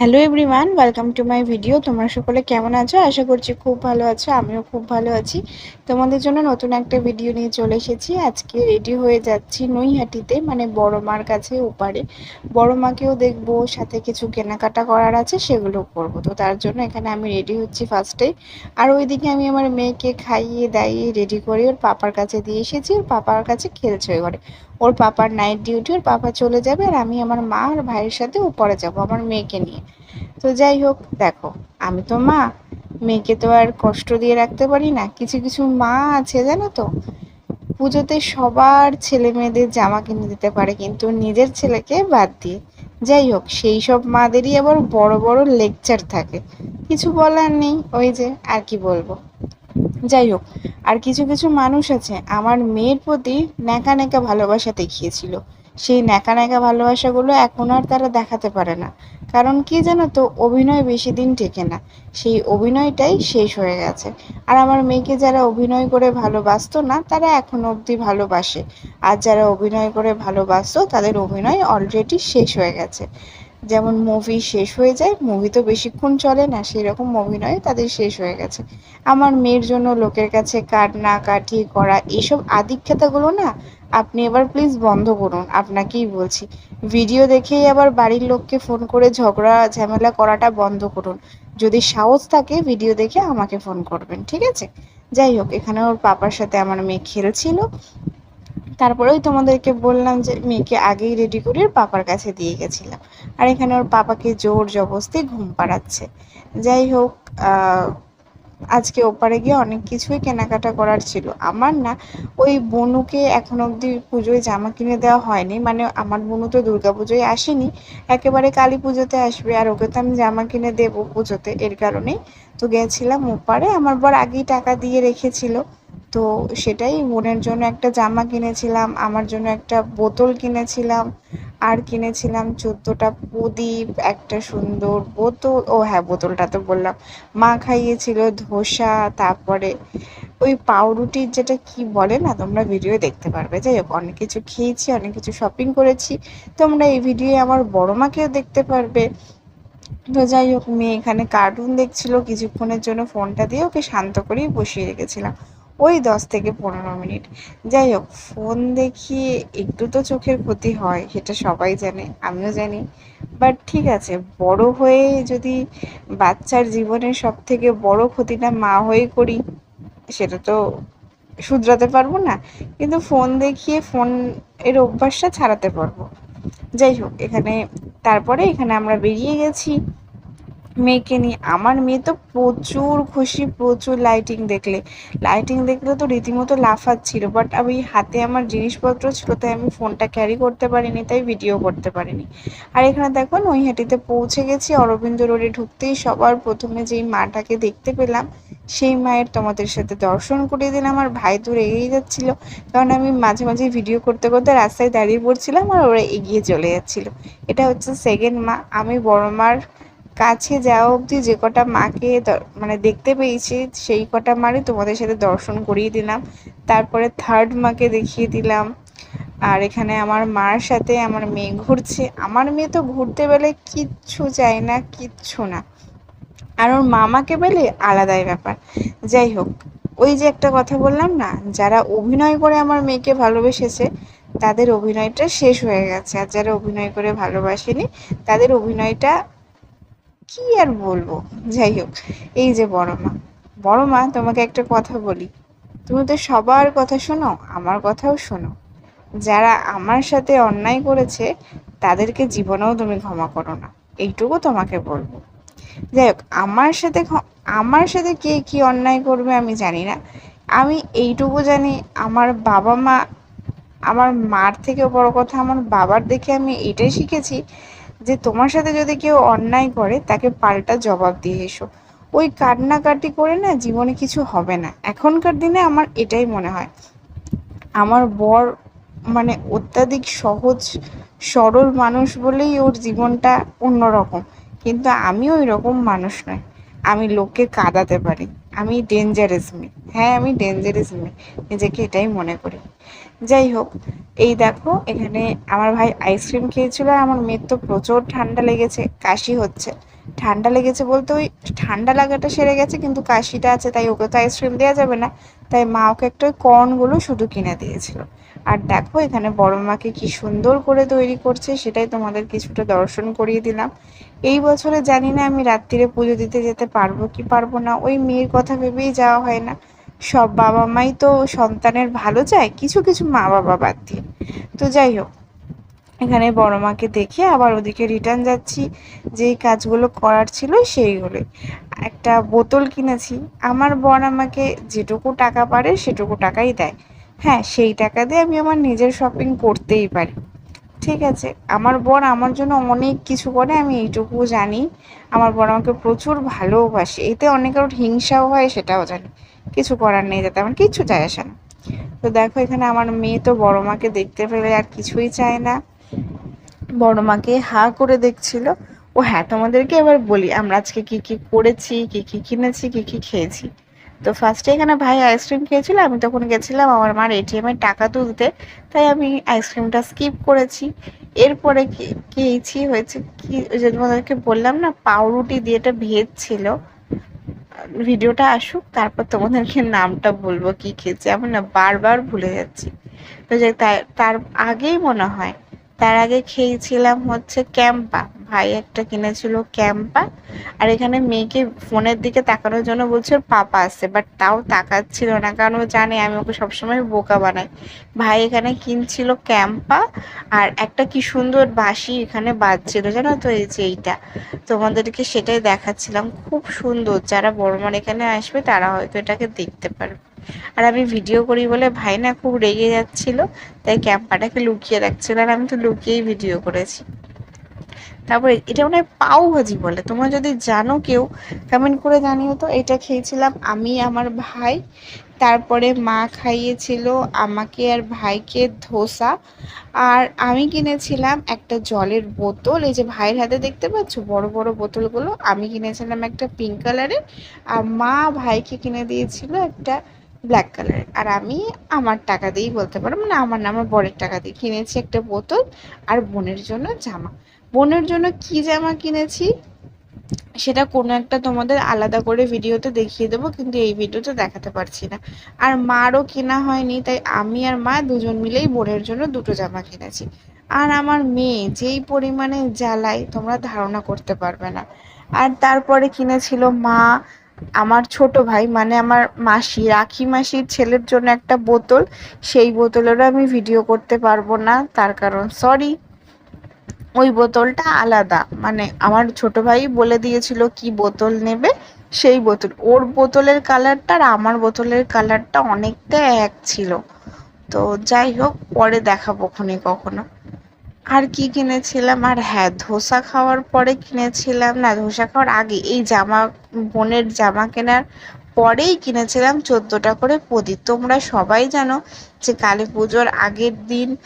Hello everyone welcome to my video তোমরা সকলে কেমন আছো? আশা করছি খুব ভালো আছো, আমিও খুব ভালো আছি। তোমাদের জন্য নতুন একটা ভিডিও নিয়ে চলে এসেছি। আজকে রেডি হয়ে যাচ্ছি নৈহাটিতে মানে বড় মার কাছে ওপারে। বড় মাকেও দেখব, সাথে কিছু কেনাকাটা করার আছে সেগুলো করব। তো তার জন্য এখানে আমি রেডি হচ্ছি ফার্স্টে আর ওইদিকে আমি আমার মেয়েকে খাইয়ে দাইয়ে রেডি করে ওর পাপার কাছে দিয়ে এসেছি। ওর পাপার কাছে খেলছে ওই ঘরে। ওর পাপার নাইট ডিউটি ওর পাপা চলে যাবে আর আমি আমার মা আর ভাইয়ের সাথে উপরে যাব, আমার মেয়েকে নিয়ে। তো যাই হোক, দেখো, আমি তো মা, মেয়েকে তো আর কষ্ট দিয়ে রাখতে পারি না। কিছু কিছু মা আছে, জানো তো? পুজোতে সবার ছেলে মেয়েদের জামা কিনে দিতে পারে, কিন্তু নিজের ছেলেকে বাদ দিয়ে। যাই হোক, সেই সব মাদেরই আবার বড় বড় লেকচার থাকে। কিছু বলার নেই, ওই যে, আর কি বলব? যাই হোক, আর কিছু কিছু মানুষ আছে, আমার মেয়ের প্রতি ন্যাকা ন্যাকা ভালোবাসা দেখিয়েছিল। সেই ন্যাকা ন্যাকা ভালোবাসাগুলো এখন আর তারা দেখাতে পারে না। কারণ কি জানো তো, অভিনয় বেশি দিন টেকে না। সেই অভিনয়টাই শেষ হয়ে গেছে। আর আমার মেয়েকে যারা অভিনয় করে ভালোবাসতো না, তারা এখনও অবধি ভালোবাসে। আর যারা অভিনয় করে ভালোবাসত, তাদের অভিনয় অলরেডি শেষ হয়ে গেছে। যেমন মুভি শেষ হয়ে যায় মুভি তো বেশিক্ষণ চলে না সেই রকম মুভি নয়, তাদের শেষ হয়ে গেছে। আমার মেয়ের জন্য লোকের কাছে কাটনা কাঠি করা এইসব আদিক্ষেতাগুলো না, আপনি এবার প্লিজ বন্ধ করুন, আপনাকেই বলছি। ভিডিও দেখেই আবার বাড়ির লোককে ফোন করে ঝগড়া, ঝামেলা করাটা বন্ধ করুন। যদি সাহস থাকে ভিডিও দেখে আমাকে ফোন করবেন, ঠিক আছে? যাই হোক, এখানে ওর পাপার সাথে আমার মেয়ে খেলছিল। তারপরেই তোমাদেরকে বললাম যে মেয়েকে আগেই রেডি করে পাপার কাছে দিয়ে গেছিলাম। আর এখানে ওর পাপাকে জোর জবস্তি ঘুম পাড়াচ্ছে। যাই হোক আজকে ওপারে গিয়ে অনেক কিছুই কেনাকাটা করার ছিল। আমার না, ওই বনুকে এখন অবধি পুজোয় জামা কিনে দেওয়া হয়নি। মানে আমার বনু তো দুর্গা পুজোয় আসেনি। একেবারে কালী পুজোতে আসবে। আর ওকে তো আমি জামা কিনে দেবো পুজোতে। এর কারণেই তো গেছিলাম ওপারে। আমার বর আগেই টাকা দিয়ে রেখেছিল। তো সেটাই বোনের জন্য একটা জামা কিনেছিলাম, আমার জন্য একটা বোতল কিনেছিলাম, আর কিনেছিলাম চোদ্দোটা প্রদীপ, একটা সুন্দর বোতল, ও হ্যাঁ বোতলটা তো বললাম। মা খাইয়েছিল ধোসা, তারপরে ওই পাউরুটির যেটা কি বলে না, তোমরা ভিডিও দেখতে পারবে। যাই হোক, অনেক কিছু খেয়েছি, অনেক কিছু শপিং করেছি, তোমরা এই ভিডিও আমার বড় মাকেও দেখতে পারবে। তো যাই হোক, মেয়ে এখানে কার্টুন দেখছিল, কিছুক্ষণের জন্য ফোনটা দিয়ে ওকে শান্ত করেই বসিয়ে রেখেছিলাম। ওই দশ থেকে পনেরো মিনিট। যাই হোক ফোন দেখিয়ে একটু তো চোখের ক্ষতি হয়, সেটা সবাই জানে, আমিও জানি। বাট ঠিক আছে, বড় হয়ে যদি বাচ্চার জীবনের সব থেকে বড় ক্ষতিটা মা হয়ে করি, সেটা তো শুধরাতে পারব না। কিন্তু ফোন দেখিয়ে ফোন এর অভ্যাসটা ছাড়াতে পারব। যাই হোক, এখানে, তারপরে এখানে আমরা বেরিয়ে গেছি। মেয়েকে নিয়ে। আমার মেয়ে তো প্রচুর খুশি, প্রচুর লাইটিং দেখলে। লাইটিং দেখলে তো রীতিমতো লাফাচ্ছিল বাট আমি হাতে আমার জিনিসপত্র ছিল, তাই আমি ফোনটা ক্যারি করতে পারিনি, তাই ভিডিও করতে পারিনি। আর এখানে দেখো নৈহাটিতে পৌঁছে গেছি, অরবিন্দ রোডে ঢুকতেই সবার প্রথমে যেই মাটাকে দেখতে পেলাম, সেই মায়ের তোমাদের সাথে দর্শন করিয়ে দিলাম। আমার ভাই দূর এগিয়ে যাচ্ছিল, কারণ আমি মাঝে মাঝে ভিডিও করতে করতে রাস্তায় দাঁড়িয়ে পড়ছিলাম আর ওরা এগিয়ে চলে যাচ্ছিল। এটা হচ্ছে সেকেন্ড মা, আমি বড় মার কাছে যাওয়া অবধি যে কটা মাকে মানে দেখতে পেয়েছি, সেই কটা মারই তোমাদের সাথে দর্শন করিয়ে দিলাম। তারপরে থার্ড মাকে দেখিয়ে দিলাম। আর এখানে আমার মার সাথে আমার মেয়ে ঘুরছে। আমার মেয়ে তো ঘুরতে বেলে কিচ্ছু চায় না, কিচ্ছু না। আর ওর মামাকে পেলে আলাদাই ব্যাপার। যাই হোক, ওই যে একটা কথা বললাম না, যারা অভিনয় করে আমার মেয়েকে ভালোবেসেছে, তাদের অভিনয়টা শেষ হয়ে গেছে। আর যারা অভিনয় করে ভালোবাসেনি, তাদের অভিনয়টা কি আর বলব? যাই হোক, এই যে বড় মা বড় মা তোমাকে একটা কথা বলি। তুমি তো সবার কথা শোনো, আমার কথাও শোনো। যারা আমার সাথে অন্যায় করেছে, তাদেরকে জীবনেও তুমি ক্ষমা করো না। এইটুকু তোমাকে বলব। যাই হোক, আমার সাথে আমার সাথে কে কি অন্যায় করবে আমি জানি না। আমি এইটুকু জানি, আমার বাবা মা, আমার মার থেকেও বড় কথা, আমার বাবার দেখে আমি এটাই শিখেছি যে তোমার সাথে যদি কেউ অন্যায় করে, তাকে পাল্টা জবাব দিয়ে এসো। ওই কান্নাকাটি করে না জীবনে কিছু হবে না। এখনকার দিনে আমার এটাই মনে হয়। আমার বর মানে অত্যাধিক সহজ, সরল মানুষ বলেই ওর জীবনটা অন্যরকম। কিন্তু আমি ওই রকম মানুষ নয় আমি লোককে কাঁদাতে পারি। আমি ডেঞ্জারাস মেয়ে হ্যাঁ আমি ডেঞ্জারাস মেয়ে নিজেকে এটাই মনে করি। যাই হোক, এই দেখো, এখানে আমার ভাই আইসক্রিম খেয়েছিল আর আমার মেয়ের তো প্রচুর ঠান্ডা লেগেছে, কাশি হচ্ছে। ঠান্ডা লেগেছে বলতে ওই ঠান্ডা লাগাটা সেরে গেছে, কিন্তু কাশিটা আছে, তাই ওকে তো আইসক্রিম দেওয়া যাবে না। তাই মা ওকে একটা কর্নগুলো শুধু কিনে দিয়েছিল। আর দেখো, এখানে বড় মাকে কি সুন্দর করে তৈরি করছে, সেটাই তোমাদের কিছুটা দর্শন করিয়ে দিলাম। এই বছরে জানি না আমি রাত্রিরে পুজো দিতে যেতে পারব কি পারব না, ওই মেয়ের কথা ভেবেই যাওয়া হয় না। সব বাবা মাই তো সন্তানের ভালো চায়, কিছু কিছু মা বাবা বাদ দিয়ে। তো যাই হোক, এখানে বড় মাকে দেখে আবার ওদিকে রিটার্ন যাচ্ছি। যেই কাজগুলো করার ছিল সেইগুলোই। একটা বোতল কিনেছি, আমার বর আমাকে যেটুকু টাকা পারে সেটুকু টাকাই দেয়। হ্যাঁ সেই টাকা দিয়ে আমি আমার নিজের শপিং করতেই পারি। ঠিক আছে, আমার বর আমার জন্য অনেক কিছু করে, আমি এইটুকু জানি। আমার বর আমাকে প্রচুর ভালোবাসে, এতে অনেক কারোর হিংসাও হয়, সেটাও জানি। কিছু করার নেই, যাতে আমার কিচ্ছু যায় আসে না। তো দেখো, এখানে আমার মেয়ে তো বড় মাকে দেখতে পেলে আর কিছুই চায় না। বড় মাকে হা করে দেখছিল। ও হ্যাঁ তোমাদেরকে এবার বলি, আমরা আজকে কি কি করেছি, কি কি কিনেছি, কি কি খেয়েছি। তো ফার্স্টে এখানে ভাই আইসক্রিম খেয়েছিল, আমি তখন গেছিলাম আমার মার এটিএম এর টাকা তুলতে, তাই আমি আইসক্রিমটা স্কিপ করেছি। এরপরে খেয়েছি, হয়েছে কি যে তোমাদেরকে বললাম না, পাউরুটি দিয়ে এটা ভেজ ছিল। ভিডিওটা আসুক, তারপর তোমাদেরকে নামটা বলব কি খেয়েছি, আমি না বারবার ভুলে যাচ্ছি। তো যে তার আগেই মনে হয়, তার আগে খেয়েছিলাম হচ্ছে ক্যাম্পা। ভাই একটা কিনেছিল ক্যাম্পা আর এখানে মেয়েকে ফোনের দিকে তাকানোর জন্য বলছে ওর পাপা আসছে বাট তাও তাকাচ্ছিল না, কারণ ও জানে আমি ওকে সবসময় বোকা বানাই। ভাই এখানে কিনছিল ক্যাম্পা আর একটা কি সুন্দর বাঁশি এখানে বাজছিল, জানো তো এই যে এইটা। তোমাদেরকে সেটাই দেখাচ্ছিলাম, খুব সুন্দর, যারা বড় মান এখানে আসবে তারা হয়তো এটাকে দেখতে পারবে। আর আমি ভিডিও করি বলে ভাই না খুব রেগে যাচ্ছিল, তাই ক্যাম্পাটাকে লুকিয়ে রাখছিল, আর আমি তো লুকিয়েই ভিডিও করেছি। তারপরে এটা মনে হয় পাও ভাজি বলে। তোমরা যদি জানো কেউ কমেন্ট করে জানিও তো, এটা খেয়েছিলাম আমি, আমার ভাই, তারপরে মা খাইয়েছিল আমাকে আর ভাইকে ধোসা, আর আমি কিনেছিলাম একটা জলের বোতল, এই যে ভাইয়ের হাতে দেখতে পাচ্ছ বড় বড় বোতলগুলো, আমি কিনেছিলাম একটা পিঙ্ক কালারের আর মা ভাইকে কিনে দিয়েছিল একটা ব্ল্যাক কালারের আর আমি আমার টাকা দিয়েই বলতে পারো মানে আমার না, আমার বরের টাকা দিয়ে কিনেছি একটা বোতল, আর বোনের জন্য জামা। বোনের জন্য কি জামা কিনেছি, সেটা কোনো একটা তোমাদের আলাদা করে ভিডিওতে দেখিয়ে দেবো, কিন্তু এই ভিডিওতে দেখাতে পারছি না। আর মারও কেনা হয়নি, তাই আমি আর মা দুজন মিলেই বোনের জন্য দুটো জামা কিনেছি। আর আমার মেয়ে যেই পরিমাণে জ্বালায়, তোমরা ধারণা করতে পারবে না। আর তারপরে কিনেছিল মা, আমার ছোট ভাই মানে আমার মাসি, রাখি মাসির ছেলের জন্য একটা বোতল, সেই বোতলেরও আমি ভিডিও করতে পারব না, তার কারণ সরি ওই বোতলটা আলাদা। মানে আমার ছোট ভাই বলে দিয়েছিল কি বোতল নেবে, সেই বোতল। ওর বোতলের কালারটা আর আমার বোতলের কালারটা অনেকটা এক ছিল। তো যাই হোক, পরে দেখাবো খুনি কখনো। আর কি কিনেছিলাম? আর হ্যাঁ ধোসা খাওয়ার পরে কিনেছিলাম। না, ধোসা খাওয়ার আগে এই জামা, বোনের জামা কেনার পরেই কিনেছিলাম চোদ্দোটা করে প্রদীপ। তোমরা সবাই জানো যে কালী পুজোর আগের দিন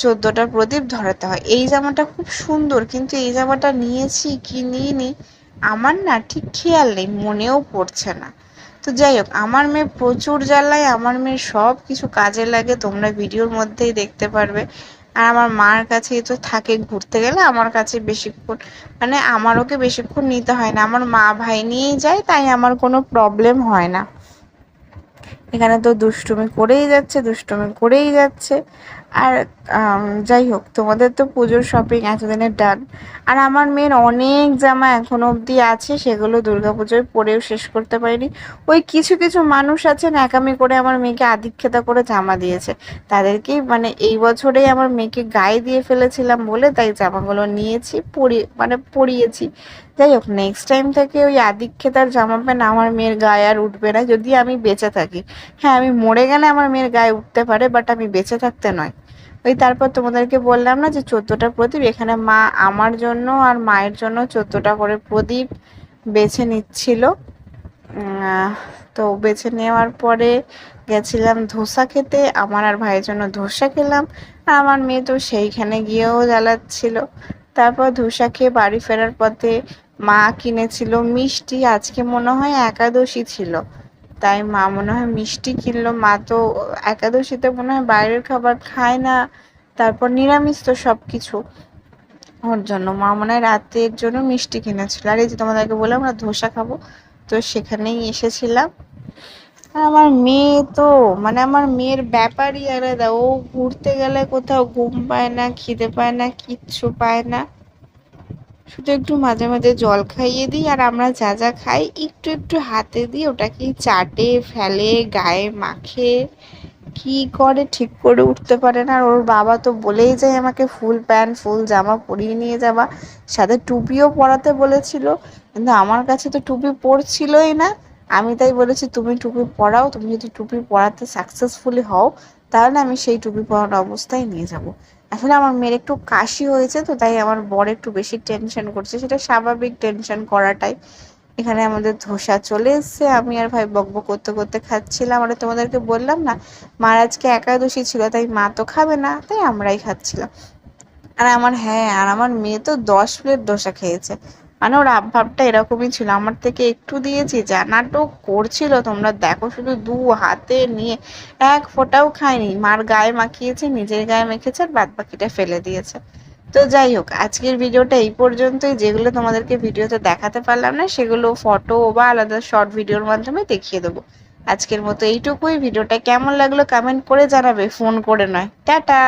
চোদ্দোটা প্রদীপ ধরাতে হয়। এই জামাটা খুব সুন্দর, কিন্তু এই জামাটা নিয়েছি কি নিইনি, আমার না ঠিক খেয়াল নেই, মনেও পড়ছে না। তো যাই হোক, আমার মেয়ে প্রচুর জ্বালায়, আমার মেয়ে সব কিছু কাজে লাগে, তোমরা ভিডিওর মধ্যেই দেখতে পারবে। আর আমার মার কাছেই তো থাকে, ঘুরতে গেলে আমার কাছে বেশিক্ষণ মানে আমার ওকে বেশিক্ষণ নিতে হয় না। আমার মা ভাই নিয়েই যায়, তাই আমার কোনো প্রবলেম হয় না। এখানে তো দুষ্টুমি করেই যাচ্ছে, দুষ্টুমি করেই যাচ্ছে। আর যাই হোক তোমাদের তো পুজোর শপিং এতদিনের ডান আর আমার মেয়ের অনেক জামা এখনও অবধি আছে, সেগুলো দুর্গাপুজোয় পরেও শেষ করতে পারিনি। ওই কিছু কিছু মানুষ আছে ন্যাকামি করে আমার মেয়েকে আদিক্ষেতা করে জামা দিয়েছে। তাদেরকেই মানে এই বছরেই আমার মেয়েকে গায়ে দিয়ে ফেলেছিলাম বলে তাই জামাগুলো নিয়েছি, পরি মানে পরিয়েছি। যাই হোক নেক্সট টাইম থেকে ওই আদিক্ষেতার জামা প্যান্ট আমার মেয়ের গায়ে আর উঠবে না, যদি আমি বেঁচে থাকি। হ্যাঁ আমি মরে গেলে আমার মেয়ের গায়ে উঠতে পারে বাট আমি বেঁচে থাকতে নয়। ওই তারপর তোমাদেরকে বললাম না যে চোদ্দোটা প্রদীপ, এখানে মা আমার জন্য আর মায়ের জন্য চোদ্দোটা করে প্রদীপ বেছে নিচ্ছিল। তো বেছে নেওয়ার পরে গেছিলাম ধোসা খেতে, আমার আর ভাইয়ের জন্য ধোসা খেলাম, আর আমার মেয়ে তো সেইখানে গিয়েও জ্বালাচ্ছিল। তারপর ধোসা খেয়ে বাড়ি ফেরার পথে মা কিনেছিল মিষ্টি, আজকে মনে হয় একাদশী ছিল। তাই মা মনে হয় মিষ্টি কিনলো। মা তো একাদশীতে মনে হয় বাইরের খাবার খায় না, তারপর নিরামিষ তো সব কিছু ওর জন্য। মা মনে হয় রাতের জন্য মিষ্টি কিনেছিল। আর এই যে তোমাদেরকে বললাম আমরা ধোসা খাব, তো সেখানেই এসেছিলাম। আর আমার মেয়ে তো মানে আমার মেয়ের ব্যাপারই আলাদা। ও ঘুরতে গেলে কোথাও ঘুম পায় না, খিদে পায় না, কিচ্ছু পায় না। শুধু একটু মাঝে মাঝে জল খাইয়ে দিই আর আমরা যা যা খাই একটু একটু হাতে দিই ওটাকে চাটে, ফেলে, গায়ে মাখে। কি করে ঠিক করে উঠতে পারে না? আর ওর বাবা তো বলেই যায় আমাকে ফুল প্যান্ট, ফুল জামা পরিয়ে নিয়ে যাবা। সাথে টুপিও পরাতে বলেছিল, কিন্তু আমার কাছে তো টুপি পরছিলই না। আমি তাই বলেছি, তুমি টুপি পরাও, তুমি যদি টুপি পরাতে সাকসেসফুলি হও, তাহলে আমি সেই টুপি পরানো অবস্থায় নিয়ে যাব। আসলে আমার মেয়ের একটু কাশি হয়েছে তো, তাই আমার বর একটু বেশি টেনশন করছে। সেটা স্বাভাবিক টেনশন করাটাই। এখানে আমাদের ধোসা চলে এসছে। আমি আর ভাই বকবো করতে করতে খাচ্ছিলাম। আর তোমাদেরকে বললাম না, মার আজকে একাদশী ছিল, তাই মা তো খাবে না, তাই আমরাই খাচ্ছিলাম। আর আমার হ্যাঁ আর আমার মেয়ে তো দশ প্লেট ধোসা খেয়েছে। মানে ওর আবভাবটা এরকমই ছিল। আমার থেকে একটু দিয়েছি যা নাটক করছিল তোমরা, দেখো শুধু দু হাতে নিয়ে এক ফোঁটাও খায়নি। মার গায়ে মাখিয়েছে, নিজের গায়ে মেখেছে আর বাদ বাকিটা ফেলে দিয়েছে। তো যাই হোক, আজকের ভিডিওটা এই পর্যন্তই। যেগুলো তোমাদেরকে ভিডিওতে দেখাতে পারলাম না, সেগুলো ফটো বা আলাদা শর্ট ভিডিওর মাধ্যমে দেখিয়ে দেবো। আজকের মতো এইটুকুই। ভিডিওটা কেমন লাগল কমেন্ট করে জানাবে। ফোন করে নয়। টাটা!